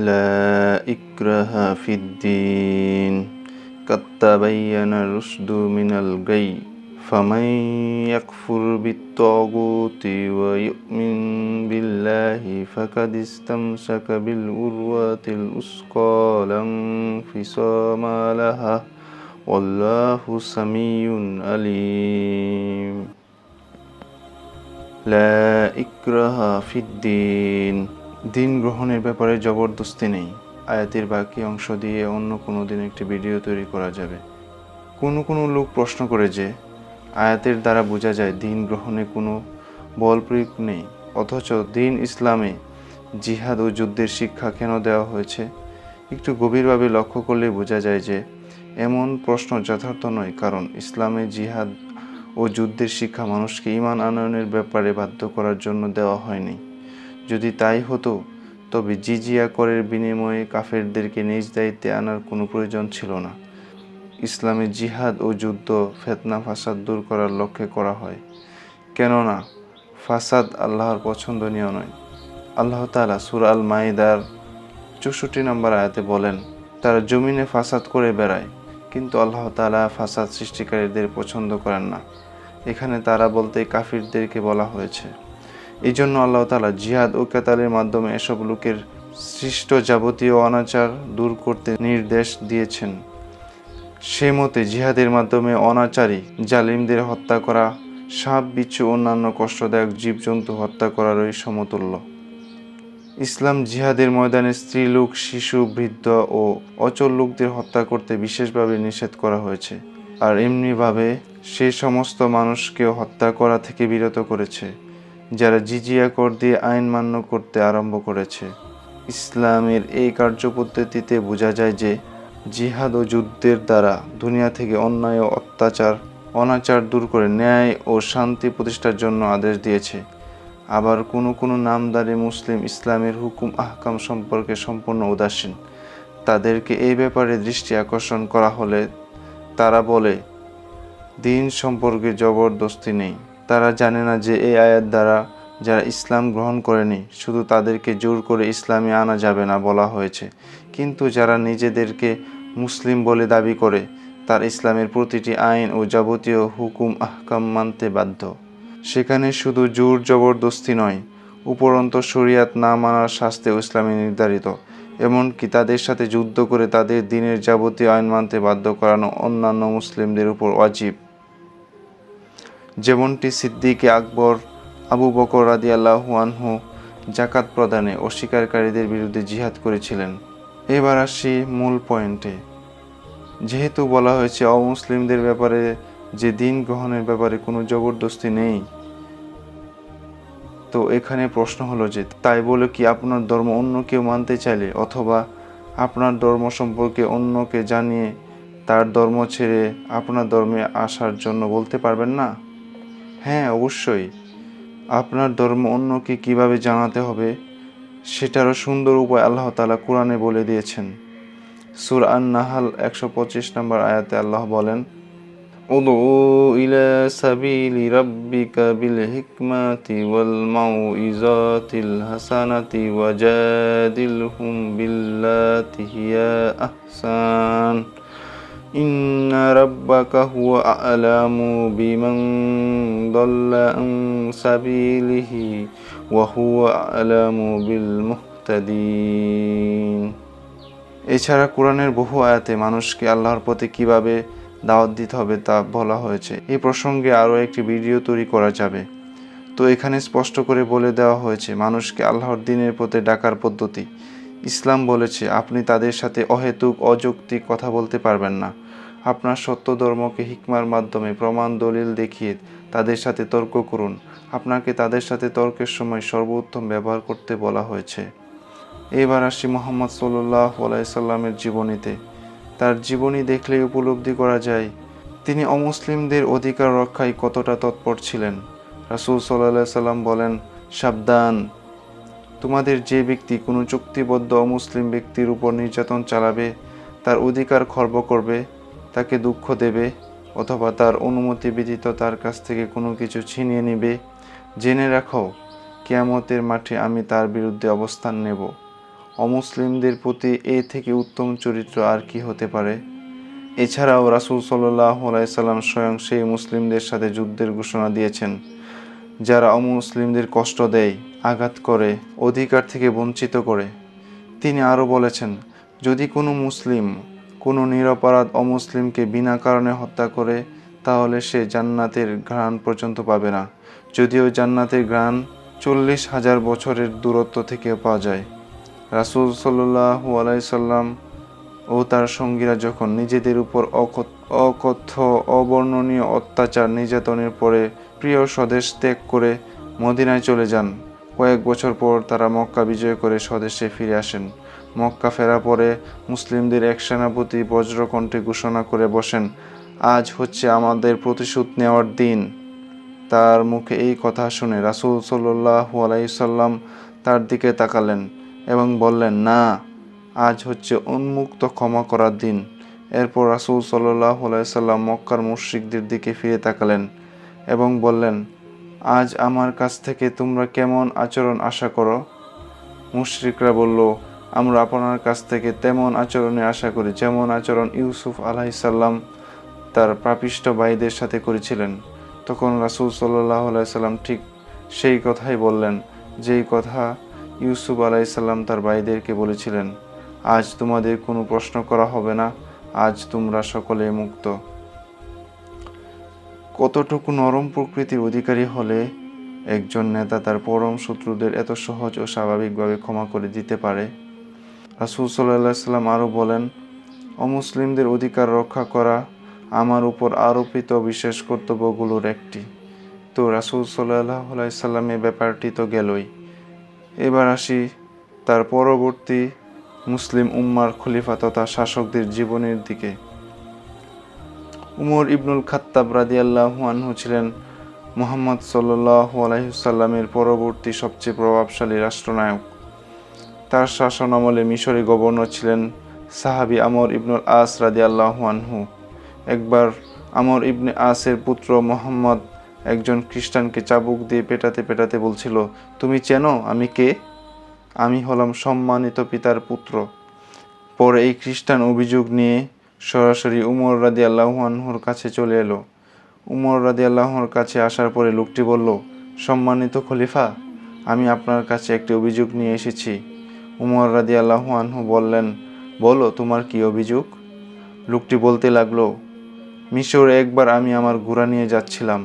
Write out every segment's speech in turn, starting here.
لا إكراه في الدين. قد تبين الرشد من الغي فمن يكفر بالطاغوت ويؤمن بالله فقد استمسك بالعروة الأسقى لا انفصام لها. والله سميع عليم. لا إكراه في الدين. দিন গ্রহণের ব্যাপারে জবরদস্তি নেই। আয়াতের বাকি অংশ দিয়ে অন্য কোনো দিন একটি ভিডিও তৈরি করা যাবে। কোনো কোনো লোক প্রশ্ন করে যে, আয়াতের দ্বারা বোঝা যায় দিন গ্রহণে কোনো বল প্রয়োগ নেই, অথচ দিন ইসলামে জিহাদ ও যুদ্ধের শিক্ষা কেন দেওয়া হয়েছে? একটু গভীরভাবে লক্ষ্য করলে বোঝা যায় যে, এমন প্রশ্ন যথার্থ নয়, কারণ ইসলামে জিহাদ ও যুদ্ধের শিক্ষা মানুষকে ইমান আনয়নের ব্যাপারে বাধ্য করার জন্য দেওয়া হয়নি। যদি তাই হতো, তবে জিজিয়া করের বিনিময়ে কাফেরদেরকে নিজ দায়িত্বে আনার কোনো প্রয়োজন ছিল না। ইসলামে জিহাদ ও যুদ্ধ, ফেতনা, ফাসাদ দূর করার লক্ষ্যে করা হয়। কেননা, ফাসাদ আল্লাহর পছন্দনীয় নয়। আল্লাহ তালা সুর আল মাইদার চৌষট্টি নম্বর আয়াতে বলেন, তারা জমিনে ফাসাদ করে বেড়ায়, কিন্তু আল্লাহ তালা ফাসাদ সৃষ্টিকারীদের পছন্দ করেন না। এখানে তারা বলতে কাফিরদেরকে বলা হয়েছে। এই জন্য আল্লাহ তালা জিহাদ ও কেতালের মাধ্যমে এসব লোকের সৃষ্ট যাবতীয় অনাচার দূর করতে নির্দেশ দিয়েছেন। সে মতে জিহাদের মাধ্যমে অনাচারী জালিমদের হত্যা করা, সাপ, বিচ্ছু, অন্যান্য কষ্টদায়ক জীবজন্তু হত্যা করারই সমতুল্য। ইসলাম জিহাদের ময়দানে স্ত্রীলোক শিশু, বৃদ্ধ ও অচল লোকদের হত্যা করতে বিশেষভাবে নিষেধ করা হয়েছে। আর এমনিভাবে সে সমস্ত মানুষকেও হত্যা করা থেকে বিরত করেছে। যারা জিজিয়া কর দিয়ে আইন মান্য করতে আরম্ভ করেছে। ইসলামের এই কার্যপদ্ধতিতে বোঝা যায় যে, জিহাদ ও যুদ্ধের দ্বারা দুনিয়া থেকে অন্যায় ও অত্যাচার, অনাচার দূর করে ন্যায় ও শান্তি প্রতিষ্ঠার জন্য আদেশ দিয়েছে। আবার কোনো কোনো নামদারি মুসলিম ইসলামের হুকুম আহকাম সম্পর্কে সম্পূর্ণ উদাসীন। তাদেরকে এই ব্যাপারে দৃষ্টি আকর্ষণ করা হলে তারা বলে, দিন সম্পর্কে জবরদস্তি নেই। তারা জানে না যে এই আয়াত দ্বারা যারা ইসলাম গ্রহণ করেনি, শুধু তাদেরকে জোর করে ইসলামে আনা যাবে না বলা হয়েছে। কিন্তু যারা নিজেদেরকে মুসলিম বলে দাবি করে, তার ইসলামের প্রতিটি আইন ও যাবতীয় হুকুম, আহকাম মানতে বাধ্য। সেখানে শুধু জোর জবরদস্তি নয়, উপরন্ত শরিয়াত না মানার শাস্তিও ইসলামে নির্ধারিত। এমনকি তাদের সাথে যুদ্ধ করে তাদের দিনের যাবতীয় আইন মানতে বাধ্য করানো অন্যান্য মুসলিমদের উপর অজীব। যেমনটি সিদ্দিকে আকবর, আবু বকর রাদি আল্লাহানহু জাকাত প্রদানে অস্বীকারীদের বিরুদ্ধে জিহাদ করেছিলেন। এবার আসি মূল পয়েন্টে। যেহেতু বলা হয়েছে অমুসলিমদের ব্যাপারে যে দিন গ্রহণের ব্যাপারে কোনো জবরদস্তি নেই, তো এখানে প্রশ্ন হলো যে তাই বলে কি আপনার ধর্ম অন্য কেউ মানতে চাইলে অথবা আপনার ধর্ম সম্পর্কে অন্যকে জানিয়ে তার ধর্ম ছেড়ে আপনার ধর্মে আসার জন্য বলতে পারবেন না? হ্যাঁ অবশ্যই। আপনার ধর্ম অন্যকে কীভাবে জানাতে হবে, সেটারও সুন্দর উপায় আল্লাহ তালা কোরআনে বলে দিয়েছেন। সুর আন নাহাল একশো পঁচিশ নম্বর আয়াতে আল্লাহ বলেন ওয়াল হাসানাতি আহসান। إن ربك هو أعلم بمن ضل عن سبيله وهو أعلم بالمهتدين এছাড়া কোরআনের বহু আয়াতে মানুষকে আল্লাহর পথে কিভাবে দাওয়াত দিতে হবে তা বলা হয়েছে এই প্রসঙ্গে আরও একটি ভিডিও তৈরি করা যাবে তো এখানে স্পষ্ট করে বলে দেওয়া হয়েছে মানুষকে আল্লাহর দিনের পথে ডাকার পদ্ধতি ইসলাম বলেছে আপনি তাদের সাথে অহেতুক অযৌক্তিক কথা বলতে পারবেন না আপনার সত্য ধর্মকে হিকমার মাধ্যমে প্রমাণ, দলিল দেখিয়ে তাদের সাথে তর্ক করুন। আপনাকে তাদের সাথে তর্কের সময় সর্বোত্তম ব্যবহার করতে বলা হয়েছে। এবার আসি মোহাম্মদ সাল্লাহ আলাইসাল্লামের জীবনীতে। তার জীবনী দেখলেই উপলব্ধি করা যায়, তিনি অমুসলিমদের অধিকার রক্ষায় কতটা তৎপর ছিলেন। রাসুল সাল্লাহ সাল্লাম বলেন, সাবধান। তোমাদের যে ব্যক্তি কোনো চুক্তিবদ্ধ অমুসলিম ব্যক্তির উপর নির্যাতন চালাবে, তার অধিকার খর্ব করবে তাকে দুঃখ দেবে অথবা তার অনুমতি ব্যতীত তার কাছ থেকে কোনো কিছু ছিনিয়ে নেবে। জেনে রাখো, কেয়ামতের মাঠে আমি তার বিরুদ্ধে অবস্থান নেব। অমুসলিমদের প্রতি এ থেকে উত্তম চরিত্র আর কি হতে পারে? এছাড়াও রাসূল সাল্লাহ স্বয়ং সেই মুসলিমদের সাথে যুদ্ধের ঘোষণা দিয়েছেন, যারা অমুসলিমদের কষ্ট দেয়, আঘাত করে, অধিকার থেকে বঞ্চিত করে। তিনি আরও বলেছেন, যদি কোনো মুসলিম কোনো নিরপরাধ অমুসলিমকে বিনা কারণে হত্যা করে, তাহলে সে জান্নাতের ঘ্রাণ পর্যন্ত পাবে না। যদিও জান্নাতের ঘ্রাণ চল্লিশ হাজার বছরের দূরত্ব থেকে পাওয়া যায়। রাসূল সাল্লাহু আলাইসাল্লাম ও তার সঙ্গীরা যখন নিজেদের উপর অকথ- অকথ্য, অবর্ণনীয় অত্যাচার নির্যাতনের পরে প্রিয় স্বদেশ ত্যাগ করে মদিনায় চলে যান, কয়েক বছর পর তারা মক্কা বিজয় করে স্বদেশে ফিরে আসেন। মক্কা ফেরা পরে মুসলিমদের এক সেনাপতি বজ্রকণ্ঠে ঘোষণা করে বসেন, আজ হচ্ছে আমাদের প্রতিশোধ নেওয়ার দিন। তার মুখে এই কথা শুনে রাসূল সাল্লাহু আলাইসাল্লাম তার দিকে তাকালেন এবং বললেন, না, আজ হচ্ছে উন্মুক্ত ক্ষমা করার দিন। এরপর রাসূল সাল্লাহ আলাইসাল্লাম মক্কার মুশ্রিকদের দিকে ফিরে তাকালেন এবং বললেন, আজ আমার কাছ থেকে তোমরা কেমন আচরণ আশা করো? মুশরিকরা বলল আমরা আপনার কাছ থেকে তেমন আচরণে আশা করি, যেমন আচরণ ইউসুফ আলাইসাল্লাম তার প্রাপিষ্ট ভাইদের সাথে করেছিলেন। তখন রাসূল সাল্লাহ আলাইসাল্লাম ঠিক সেই কথাই বললেন, যেই কথা ইউসুফ আলাইসাল্লাম তার ভাইদেরকে বলেছিলেন, আজ তোমাদের কোনো প্রশ্ন করা হবে না, আজ তোমরা সকলে মুক্ত। কতটুকু নরম প্রকৃতির অধিকারী হলে একজন নেতা তার পরম শত্রুদের এত সহজ ও স্বাভাবিকভাবে ক্ষমা করে দিতে পারে? রাসূল সাল্লাহ সাল্লাম আরও বলেন, অমুসলিমদের অধিকার রক্ষা করা আমার উপর আরোপিত বিশেষ কর্তব্যগুলোর একটি। তো রাসূল সাল্লাহ সাল্লামের ব্যাপারটি তো গেলই। এবার আসি তার পরবর্তী মুসলিম উম্মার খলিফা তথা শাসকদের জীবনের দিকে। উমর ইবনুল খাত্তাব রাদিয়াল্লাহু আনহু ছিলেন মোহাম্মদ সাল্লাল্লাহু আলাইহি সাল্লামের পরবর্তী সবচেয়ে প্রভাবশালী রাষ্ট্রনায়ক। তার শাসন আমলে মিশরে গভর্নর ছিলেন সাহাবি আমর ইবনুল আস রাদিয়াল্লাহু আনহু। একবার আমর ইবনে আসের পুত্র মোহাম্মদ একজন খ্রিস্টানকে চাবুক দিয়ে পেটাতে পেটাতে বলছিল, তুমি চেনো আমি কে? আমি হলাম সম্মানিত পিতার পুত্র। পরে এই খ্রিস্টান অভিযোগ নিয়ে সরাসরি উমর রাদি আল্লাহুর কাছে চলে এলো। উমর রাদি আল্লাহর কাছে আসার পরে লোকটি বলল, সম্মানিত খলিফা, আমি আপনার কাছে একটি অভিযোগ নিয়ে এসেছি। উমর রাদি আল্লাহু আনহু বললেন, বলো, তোমার কি অভিযোগ? লোকটি বলতে লাগল, মিশরে একবার আমি আমার ঘোড়া নিয়ে যাচ্ছিলাম।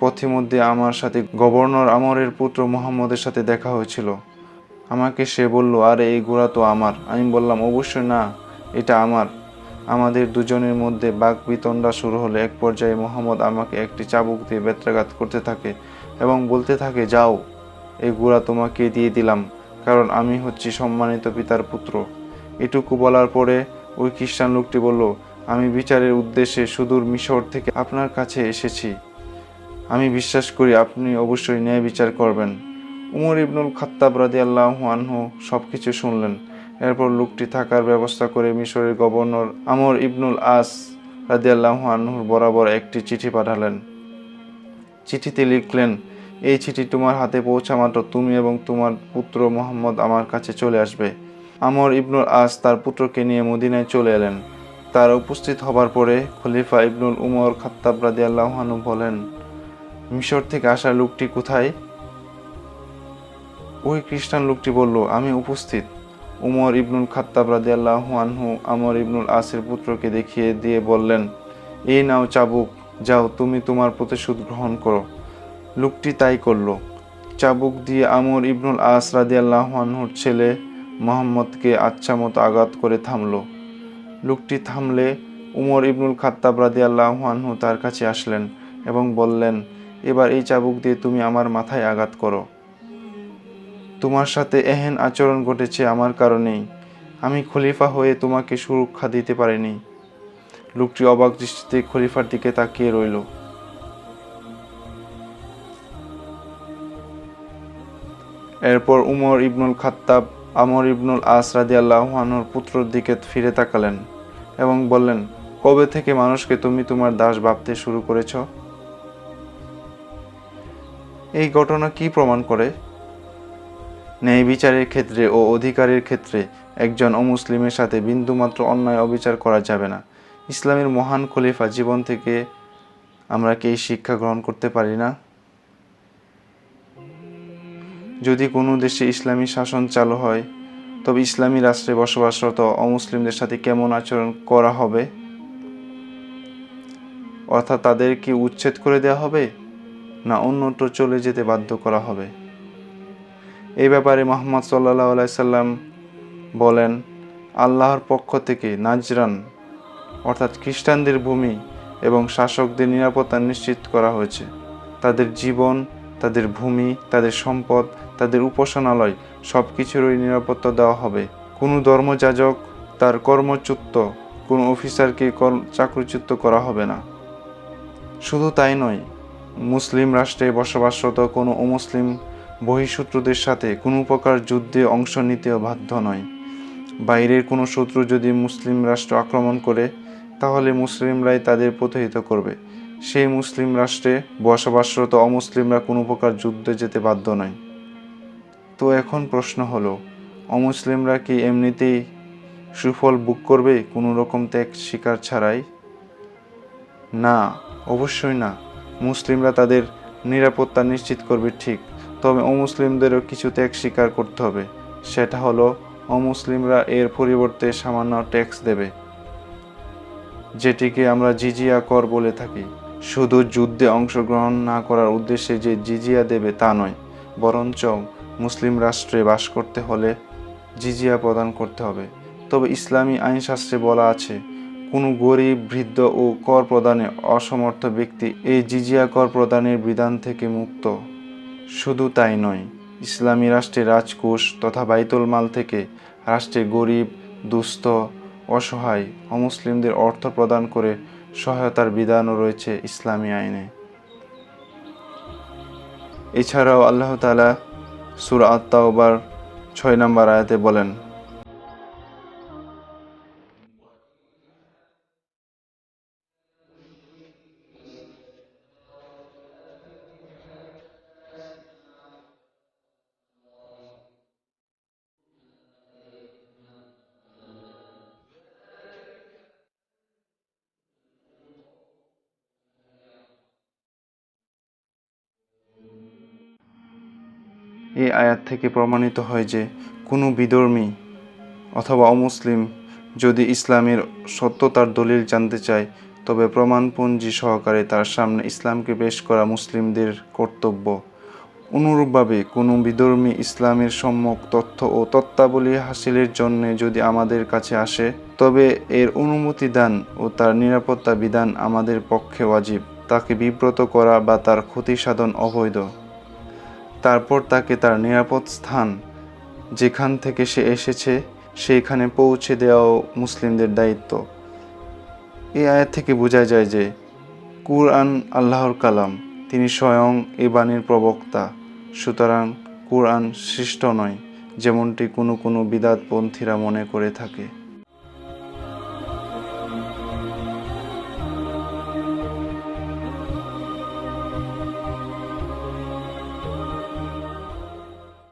পথিমধ্যে আমার সাথে গভর্নর আমরের পুত্র মোহাম্মদের সাথে দেখা হয়েছিল। আমাকে সে বলল, আরে, এই ঘোড়া তো আমার। আমি বললাম, অবশ্যই না, এটা আমার। আমাদের দুজনের মধ্যে বাক বিতণ্ডা শুরু হলে এক পর্যায়ে মোহাম্মদ আমাকে একটি চাবুক দিয়ে বেত্রাঘাত করতে থাকে এবং বলতে থাকে, যাও, এই ঘোড়া তোমাকে দিয়ে দিলাম। কারণ আমি হচ্ছি সম্মানিত পিতার পুত্র। এটুকু বলার পরে ওই খ্রিস্টান লোকটি বলল, আমি বিচারের উদ্দেশ্যে সুদূর মিশর থেকে আপনার কাছে এসেছি। আমি বিশ্বাস করি আপনি অবশ্যই ন্যায় বিচার করবেন। উমর ইবনুল খাত্তাব রাদি আল্লাহ আনহু সব কিছু শুনলেন। এরপর লোকটি থাকার ব্যবস্থা করে মিশরের গভর্নর আমর ইবনুল আস রাদি আল্লাহ আনহুর বরাবর একটি চিঠি পাঠালেন। চিঠিতে লিখলেন এই চিঠি তোমার হাতে পৌঁছা মাত্র তুমি এবং তোমার পুত্র মোহাম্মদ আমার কাছে চলে আসবে। আমর ইবনুল আস তার পুত্রকে নিয়ে মদিনায় চলে এলেন। তার উপস্থিত হবার পরে খলিফা ইবনুল উমর খাত্তাব রাদি আল্লাহানু বলেন, মিশর থেকে আসা লোকটি কোথায়? ওই খ্রিস্টান লোকটি বলল, আমি উপস্থিত। উমর ইবনুল খাত্তাব রাদি আল্লাহু আনহু আমর ইবনুল আসের পুত্রকে দেখিয়ে দিয়ে বললেন, এই নাও চাবুক, যাও, তুমি তোমার প্রতিশোধ গ্রহণ করো। লোকটি তাই করল। চাবুক দিয়ে আমর ইবনুল আস রাদি আল্লাহু ছেলে মোহাম্মদকে আচ্ছা মতো আঘাত করে থামল। লোকটি থামলে উমর ইবনুল খাত্তাব রাদি আল্লাহু তার কাছে আসলেন এবং বললেন, এবার এই চাবুক দিয়ে তুমি আমার মাথায় আঘাত করো। তোমার সাথে এহেন আচরণ ঘটেছে আমার কারণেই। আমি খলিফা হয়ে তোমাকে সুরক্ষা দিতে পারিনি। লোকটি অবাক দৃষ্টিতে খলিফার দিকে তাকিয়ে রইল। এরপর উমর ইবনুল খাত্তাব, আমর ইবনুল আস আল্লাহানুর পুত্রর দিকে ফিরে তাকালেন এবং বললেন, কবে থেকে মানুষকে তুমি তোমার দাস ভাবতে শুরু করেছ? এই ঘটনা কি প্রমাণ করে? ন্যায় বিচারের ক্ষেত্রে ও অধিকারের ক্ষেত্রে একজন অমুসলিমের সাথে বিন্দুমাত্র অন্যায় অবিচার করা যাবে না। ইসলামের মহান খলিফা জীবন থেকে আমরা কি এই শিক্ষা গ্রহণ করতে পারি না? যদি কোনো দেশে ইসলামী শাসন চালু হয়, তবে ইসলামী রাষ্ট্রে বসবাসরত অমুসলিমদের সাথে কেমন আচরণ করা হবে? অর্থাৎ তাদের কি উচ্ছেদ করে দেওয়া হবে, না অন্যত্র চলে যেতে বাধ্য করা হবে? এই ব্যাপারে মোহাম্মদ সাল্লাহ আলাইসাল্লাম বলেন, আল্লাহর পক্ষ থেকে নাজরান, অর্থাৎ খ্রিস্টানদের ভূমি এবং শাসকদের নিরাপত্তা নিশ্চিত করা হয়েছে। তাদের জীবন, তাদের ভূমি, তাদের সম্পদ তাদের উপাসনালয় সব কিছুরই নিরাপত্তা দেওয়া হবে। কোনো ধর্মযাজক তার কর্মচ্যুত, কোনো অফিসারকে চাকরিচ্যুত করা হবে না। শুধু তাই নয়, মুসলিম রাষ্ট্রে বসবাসরত কোনো অমুসলিম বহিঃশত্রুদের সাথে কোনো প্রকার যুদ্ধে অংশ নিতেও বাধ্য নয়। বাইরের কোনো শত্রু যদি মুসলিম রাষ্ট্র আক্রমণ করে, তাহলে মুসলিমরাই তাদের প্রতিহিত করবে। সেই মুসলিম রাষ্ট্রে বসবাসরত অমুসলিমরা কোনো প্রকার যুদ্ধে যেতে বাধ্য নয়। তো এখন প্রশ্ন হলো, অমুসলিমরা কি এমনিতেই সুফল বুক করবে কোনো রকম ত্যাগ শিকার ছাড়াই? না, অবশ্যই না। মুসলিমরা তাদের নিরাপত্তা নিশ্চিত করবে ঠিক, তবে অমুসলিমদেরও কিছু ত্যাগ স্বীকার করতে হবে। সেটা হলো, অমুসলিমরা এর পরিবর্তে সামান্য ট্যাক্স দেবে, যেটিকে আমরা জিজিয়া কর বলে থাকি। শুধু যুদ্ধে অংশগ্রহণ না করার উদ্দেশ্যে যে জিজিয়া দেবে তা নয়, বরঞ্চ মুসলিম রাষ্ট্রে বাস করতে হলে জিজিয়া প্রদান করতে হবে। তবে ইসলামী আইনশাস্ত্রে বলা আছে, কোনো গরিব, বৃদ্ধ ও কর প্রদানে অসমর্থ ব্যক্তি এই জিজিয়া কর প্রদানের বিধান থেকে মুক্ত। শুধু তাই নয়, ইসলামী রাষ্ট্রের রাজকোষ তথা বাইতুল মাল থেকে রাষ্ট্রে গরিব, দুস্থ, অসহায়, অমুসলিমদের অর্থ প্রদান করে সহায়তার বিধানও রয়েছে ইসলামী আইনে। এছাড়াও আল্লাহ তালা সুরা আত্মাওবার ছয় নম্বর আয়াতে বলেন এই আয়াত থেকে প্রমাণিত হয় যে কোনো বিধর্মী অথবা অমুসলিম যদি ইসলামের সত্যতার দলিল জানতে চায়, তবে প্রমাণপঞ্জি সহকারে তার সামনে ইসলামকে পেশ করা মুসলিমদের কর্তব্য। অনুরূপভাবে কোনো বিধর্মী ইসলামের সম্যক তথ্য ও তত্ত্বাবলী হাসিলের জন্য যদি আমাদের কাছে আসে, তবে এর অনুমতি দান ও তার নিরাপত্তা বিধান আমাদের পক্ষে ওয়াজিব। তাকে বিব্রত করা বা তার ক্ষতি সাধন অবৈধ। তারপর তাকে তার নিরাপদ স্থান, যেখান থেকে সে এসেছে সেইখানে পৌঁছে দেওয়াও মুসলিমদের দায়িত্ব। এই আয়াত থেকে বোঝা যায় যে কুরআন আল্লাহর কালাম, তিনি স্বয়ং এ বাণীর প্রবক্তা। সুতরাং কুরআন সৃষ্ট নয়, যেমনটি কোনো কোনো বিদাতপন্থীরা মনে করে থাকে।